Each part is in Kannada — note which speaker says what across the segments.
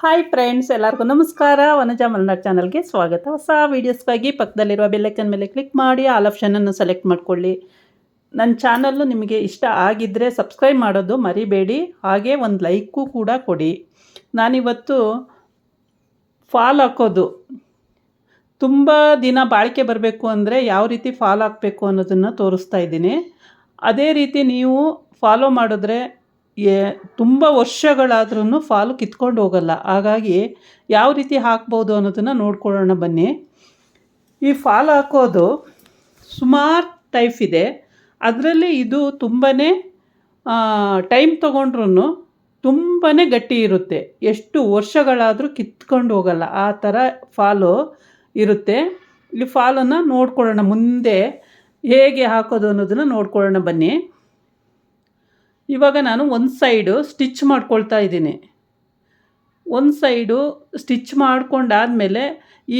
Speaker 1: ಹಾಯ್ ಫ್ರೆಂಡ್ಸ್ ಎಲ್ಲರಿಗೂ ನಮಸ್ಕಾರ. ವನಜಾ ಮಲ್ನಾಡ್ ಚಾನಲ್ಗೆ ಸ್ವಾಗತ. ಹೊಸ ವೀಡಿಯೋಸ್ಗಾಗಿ ಪಕ್ಕದಲ್ಲಿರುವ ಬೆಲ್ಲೈಕನ್ ಮೇಲೆ ಕ್ಲಿಕ್ ಮಾಡಿ ಆಲ್ ಆಪ್ಷನನ್ನು ಸೆಲೆಕ್ಟ್ ಮಾಡ್ಕೊಳ್ಳಿ. ನನ್ನ ಚಾನಲ್ಲು ನಿಮಗೆ ಇಷ್ಟ ಆಗಿದ್ದರೆ ಸಬ್ಸ್ಕ್ರೈಬ್ ಮಾಡೋದು ಮರಿಬೇಡಿ. ಹಾಗೆ ಒಂದು ಲೈಕು ಕೂಡ ಕೊಡಿ. ನಾನಿವತ್ತು ಫಾಲ್ ಹಾಕೋದು. ತುಂಬ ದಿನ ಬಾಳಿಕೆ ಬರಬೇಕು ಅಂದರೆ ಯಾವ ರೀತಿ ಫಾಲ್ ಹಾಕಬೇಕು ಅನ್ನೋದನ್ನು ತೋರಿಸ್ತಾ ಇದ್ದೀನಿ. ಅದೇ ರೀತಿ ನೀವು ಫಾಲೋ ಮಾಡಿದ್ರೆ ಏ ತುಂಬ ವರ್ಷಗಳಾದ್ರೂ ಫಾಲು ಕಿತ್ಕೊಂಡು ಹೋಗಲ್ಲ. ಹಾಗಾಗಿ ಯಾವ ರೀತಿ ಹಾಕ್ಬೋದು ಅನ್ನೋದನ್ನು ನೋಡ್ಕೊಳ್ಳೋಣ ಬನ್ನಿ. ಈ ಫಾಲ್ ಹಾಕೋದು ಸುಮಾರು ಟೈಪ್ ಇದೆ. ಅದರಲ್ಲಿ ಇದು ತುಂಬಾ ಟೈಮ್ ತೊಗೊಂಡ್ರೂ ತುಂಬಾ ಗಟ್ಟಿ ಇರುತ್ತೆ. ಎಷ್ಟು ವರ್ಷಗಳಾದರೂ ಕಿತ್ಕೊಂಡು ಹೋಗಲ್ಲ. ಆ ಥರ ಫಾಲು ಇರುತ್ತೆ. ಈ ಫಾಲನ್ನು ನೋಡ್ಕೊಳ್ಳೋಣ. ಮುಂದೆ ಹೇಗೆ ಹಾಕೋದು ಅನ್ನೋದನ್ನು ನೋಡ್ಕೊಳ್ಳೋಣ ಬನ್ನಿ. ಇವಾಗ ನಾನು ಒಂದು ಸೈಡು ಸ್ಟಿಚ್ ಮಾಡ್ಕೊಳ್ತಾ ಇದ್ದೀನಿ. ಒಂದು ಸೈಡು ಸ್ಟಿಚ್ ಮಾಡ್ಕೊಂಡಾದಮೇಲೆ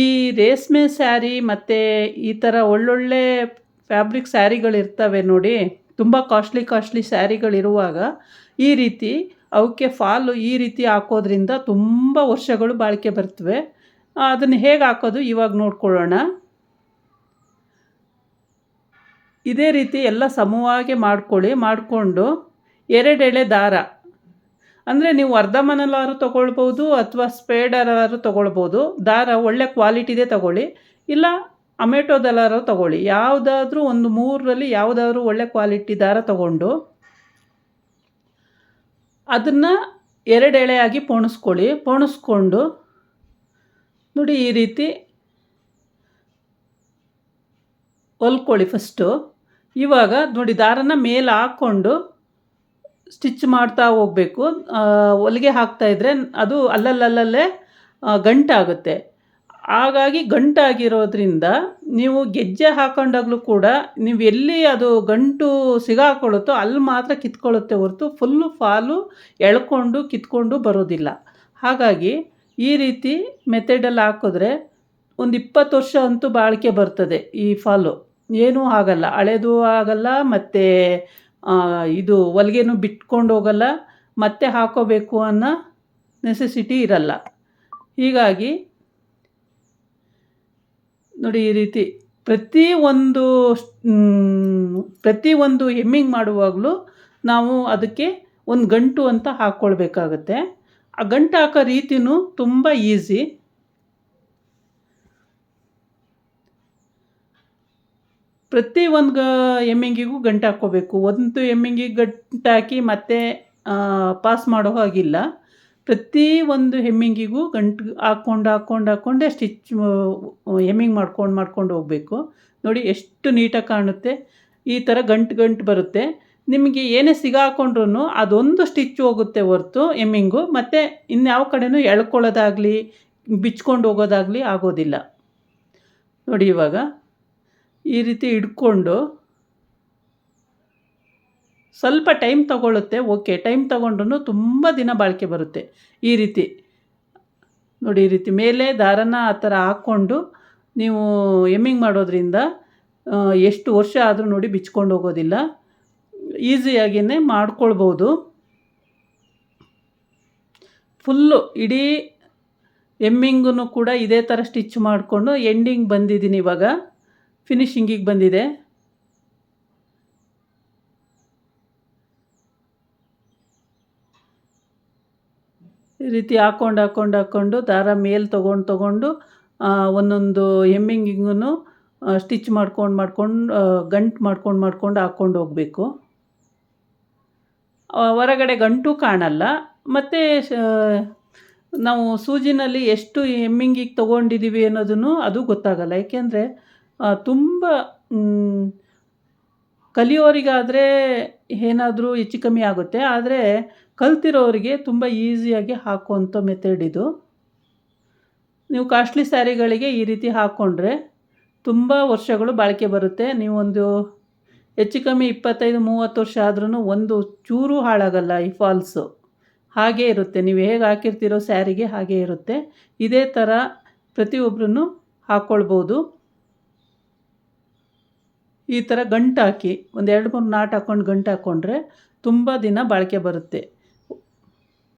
Speaker 1: ಈ ರೇಷ್ಮೆ ಸ್ಯಾರಿ ಮತ್ತು ಈ ಥರ ಒಳ್ಳೊಳ್ಳೆ ಫ್ಯಾಬ್ರಿಕ್ ಸ್ಯಾರಿಗಳಿರ್ತವೆ ನೋಡಿ, ತುಂಬ ಕಾಸ್ಟ್ಲಿ ಕಾಸ್ಟ್ಲಿ ಸ್ಯಾರಿಗಳಿರುವಾಗ ಈ ರೀತಿ ಅವಕ್ಕೆ ಫಾಲು ಈ ರೀತಿ ಹಾಕೋದ್ರಿಂದ ತುಂಬ ವರ್ಷಗಳು ಬಾಳಿಕೆ ಬರ್ತವೆ. ಅದನ್ನು ಹೇಗೆ ಹಾಕೋದು ಇವಾಗ ನೋಡ್ಕೊಳ್ಳೋಣ. ಇದೇ ರೀತಿ ಎಲ್ಲ ಸಮವಾಗಿ ಮಾಡ್ಕೊಳ್ಳಿ, ಮಾಡಿಕೊಂಡು ಎರಡೆಳೆ ದಾರ. ಅಂದರೆ ನೀವು ಅರ್ಧಮನಲ್ಲಾದ್ರು ತೊಗೊಳ್ಬೋದು ಅಥವಾ ಸ್ಪೇಡರಾರು ತೊಗೊಳ್ಬೋದು. ದಾರ ಒಳ್ಳೆ ಕ್ವಾಲಿಟಿದೇ ತೊಗೊಳ್ಳಿ. ಇಲ್ಲ ಅಮೆಟೋದಲ್ಲಾದ್ರು ತೊಗೊಳ್ಳಿ. ಯಾವುದಾದ್ರೂ ಒಂದು ಮೂರರಲ್ಲಿ ಯಾವುದಾದ್ರೂ ಒಳ್ಳೆ ಕ್ವಾಲಿಟಿ ದಾರ ತೊಗೊಂಡು ಅದನ್ನು ಎರಡೆಳೆಯಾಗಿ ಪೋಣಿಸ್ಕೊಳ್ಳಿ. ಪೋಣಿಸ್ಕೊಂಡು ನೋಡಿ ಈ ರೀತಿ ಹೊಲ್ಕೊಳ್ಳಿ ಫಸ್ಟು ಇವಾಗ ನೋಡಿ ದಾರನ ಮೇಲೆ ಹಾಕ್ಕೊಂಡು ಸ್ಟಿಚ್ ಮಾಡ್ತಾ ಹೋಗಬೇಕು. ಹೊಲಿಗೆ ಹಾಕ್ತಾಯಿದ್ರೆ ಅದು ಅಲ್ಲಲ್ಲಲ್ಲೇ ಗಂಟಾಗುತ್ತೆ ಹಾಗಾಗಿ ಗಂಟಾಗಿರೋದ್ರಿಂದ ನೀವು ಗೆಜ್ಜೆ ಹಾಕೊಂಡಾಗಲೂ ಕೂಡ ನೀವು ಎಲ್ಲಿ ಅದು ಗಂಟು ಸಿಗಾಕೊಳ್ಳುತ್ತೋ ಅಲ್ಲಿ ಮಾತ್ರ ಕಿತ್ಕೊಳ್ಳುತ್ತೆ ಹೊರತು ಫುಲ್ಲು ಫಾಲು ಎಳ್ಕೊಂಡು ಕಿತ್ಕೊಂಡು ಬರೋದಿಲ್ಲ. ಹಾಗಾಗಿ ಈ ರೀತಿ ಮೆಥಡಲ್ಲಿ ಹಾಕಿದ್ರೆ ಒಂದು ಇಪ್ಪತ್ತು ವರ್ಷ ಅಂತೂ ಬಾಳಿಕೆ ಬರ್ತದೆ ಈ ಫಾಲು. ಏನೂ ಆಗಲ್ಲ ಹಳೆದೂ ಆಗಲ್ಲ, ಮತ್ತು ಇದು ಹೊಲ್ಗೆನೂ ಬಿಟ್ಕೊಂಡು ಹೋಗಲ್ಲ, ಮತ್ತೆ ಹಾಕೋಬೇಕು ಅನ್ನೋ ನೆಸೆಸಿಟಿ ಇರಲ್ಲ. ಹೀಗಾಗಿ ನೋಡಿ ಈ ರೀತಿ ಪ್ರತಿ ಒಂದು ಪ್ರತಿ ಒಂದು ಹೆಮ್ಮಿಂಗ್ ಮಾಡುವಾಗಲೂ ನಾವು ಅದಕ್ಕೆ ಒಂದು ಗಂಟು ಅಂತ ಹಾಕ್ಕೊಳ್ಬೇಕಾಗತ್ತೆ ಆ ಗಂಟು ಹಾಕೋ ರೀತಿಯೂ ತುಂಬ ಈಸಿ ಪ್ರತಿ ಒಂದು ಎಮ್ಮಿಂಗಿಗೂ ಗಂಟು ಹಾಕ್ಕೋಬೇಕು. ಒಂದು ಎಮ್ಮಿಂಗಿಗೆ ಗಂಟು ಹಾಕಿ ಮತ್ತೆ ಪಾಸ್ ಮಾಡೋ ಹಾಗಿಲ್ಲ. ಪ್ರತಿ ಒಂದು ಹೆಮ್ಮಿಂಗಿಗೂ ಗಂಟು ಹಾಕ್ಕೊಂಡು ಹಾಕ್ಕೊಂಡು, ಹಾಕ್ಕೊಂಡೆ ಸ್ಟಿಚ್ ಹೆಮ್ಮಿಂಗ್ ಮಾಡ್ಕೊಂಡು ಮಾಡ್ಕೊಂಡು ಹೋಗಬೇಕು. ನೋಡಿ ಎಷ್ಟು ನೀಟಾಗಿ ಕಾಣುತ್ತೆ. ಈ ಥರ ಗಂಟು ಗಂಟು ಬರುತ್ತೆ. ನಿಮಗೆ ಏನೇ ಸಿಗಾಕೊಂಡ್ರೂ ಅದೊಂದು ಸ್ಟಿಚ್ ಹೋಗುತ್ತೆ ಹೊರತು ಎಮ್ಮಿಂಗು. ಮತ್ತು ಇನ್ಯಾವ ಕಡೆನೂ ಎಳ್ಕೊಳ್ಳೋದಾಗಲಿ, ಬಿಚ್ಕೊಂಡು ಹೋಗೋದಾಗಲಿ ಆಗೋದಿಲ್ಲ. ನೋಡಿ ಇವಾಗ. ಈ ರೀತಿ ಹಿಡ್ಕೊಂಡು ಸ್ವಲ್ಪ ಟೈಮ್ ತಗೊಳ್ಳುತ್ತೆ ಓಕೆ. ಟೈಮ್ ತಗೊಂಡ್ರೂ ತುಂಬ ದಿನ ಬಾಳಿಕೆ ಬರುತ್ತೆ ಈ ರೀತಿ. ನೋಡಿ, ಈ ರೀತಿ ಮೇಲೆ ದಾರನ ಆ ಥರ ಹಾಕ್ಕೊಂಡು ನೀವು ಎಮ್ಮಿಂಗ್ ಮಾಡೋದ್ರಿಂದ ಎಷ್ಟು ವರ್ಷ ಆದರೂ ನೋಡಿ ಬಿಚ್ಕೊಂಡು ಹೋಗೋದಿಲ್ಲ. ಈಸಿಯಾಗಿಯೇ ಮಾಡ್ಕೊಳ್ಬೋದು. ಫುಲ್ಲು ಇಡೀ ಎಮ್ಮಿಂಗೂ ಕೂಡ ಇದೇ ಥರ ಸ್ಟಿಚ್ ಮಾಡಿಕೊಂಡು ಎಂಡಿಂಗ್ ಬಂದಿದ್ದೀನಿ ಇವಾಗ. ಫಿನಿಶಿಂಗಿಗೆ ಬಂದಿದೆ. ಈ ರೀತಿ ಹಾಕ್ಕೊಂಡು ಹಾಕ್ಕೊಂಡು ಹಾಕ್ಕೊಂಡು ದಾರ ಮೇಲೆ ತೊಗೊಂಡು ತೊಗೊಂಡು ಒಂದೊಂದು ಹೆಮ್ಮಿಂಗಿಂಗೂ ಸ್ಟಿಚ್ ಮಾಡ್ಕೊಂಡು ಮಾಡ್ಕೊಂಡು ಗಂಟು ಮಾಡ್ಕೊಂಡು ಮಾಡ್ಕೊಂಡು ಹಾಕ್ಕೊಂಡು ಹೋಗಬೇಕು. ಹೊರಗಡೆ ಗಂಟು ಕಾಣಲ್ಲ. ಮತ್ತು ನಾವು ಸೂಜಿನಲ್ಲಿ ಎಷ್ಟು ಹೆಮ್ಮಿಂಗಿಗೆ ತೊಗೊಂಡಿದ್ದೀವಿ ಅನ್ನೋದನ್ನು ಅದು ಗೊತ್ತಾಗಲ್ಲ. ಏಕೆಂದರೆ ತುಂಬ ಕಲಿಯೋರಿಗಾದರೆ ಏನಾದರೂ ಹೆಚ್ಚು ಕಮ್ಮಿ ಆಗುತ್ತೆ. ಆದರೆ ಕಲ್ತಿರೋರಿಗೆ ತುಂಬ ಈಸಿಯಾಗಿ ಹಾಕುವಂಥ ಮೆಥಡ್ ಇದು. ನೀವು ಕಾಸ್ಟ್ಲಿ ಸ್ಯಾರಿಗಳಿಗೆ ಈ ರೀತಿ ಹಾಕ್ಕೊಂಡ್ರೆ ತುಂಬ ವರ್ಷಗಳು ಬಾಳಿಕೆ ಬರುತ್ತೆ. ನೀವೊಂದು ಹೆಚ್ಚು ಕಮ್ಮಿ ಇಪ್ಪತ್ತೈದು, ಮೂವತ್ತು ವರ್ಷ ಆದ್ರೂ ಒಂದು ಚೂರು ಹಾಳಾಗಲ್ಲ ಈ ಫಾಲ್ಸು. ಹಾಗೆ ಇರುತ್ತೆ. ನೀವು ಹೇಗೆ ಹಾಕಿರ್ತೀರೋ ಸ್ಯಾರಿಗೆ ಹಾಗೆ ಇರುತ್ತೆ. ಇದೇ ಥರ ಪ್ರತಿಯೊಬ್ಬರೂ ಹಾಕ್ಕೊಳ್ಬೋದು ಈ ಥರ ಗಂಟು ಹಾಕಿ ಒಂದು ಎರಡು ಮೂರು ನಾಟ್ ಹಾಕ್ಕೊಂಡು ಗಂಟು ಹಾಕ್ಕೊಂಡ್ರೆ ತುಂಬ ದಿನ ಬಾಳಿಕೆ ಬರುತ್ತೆ.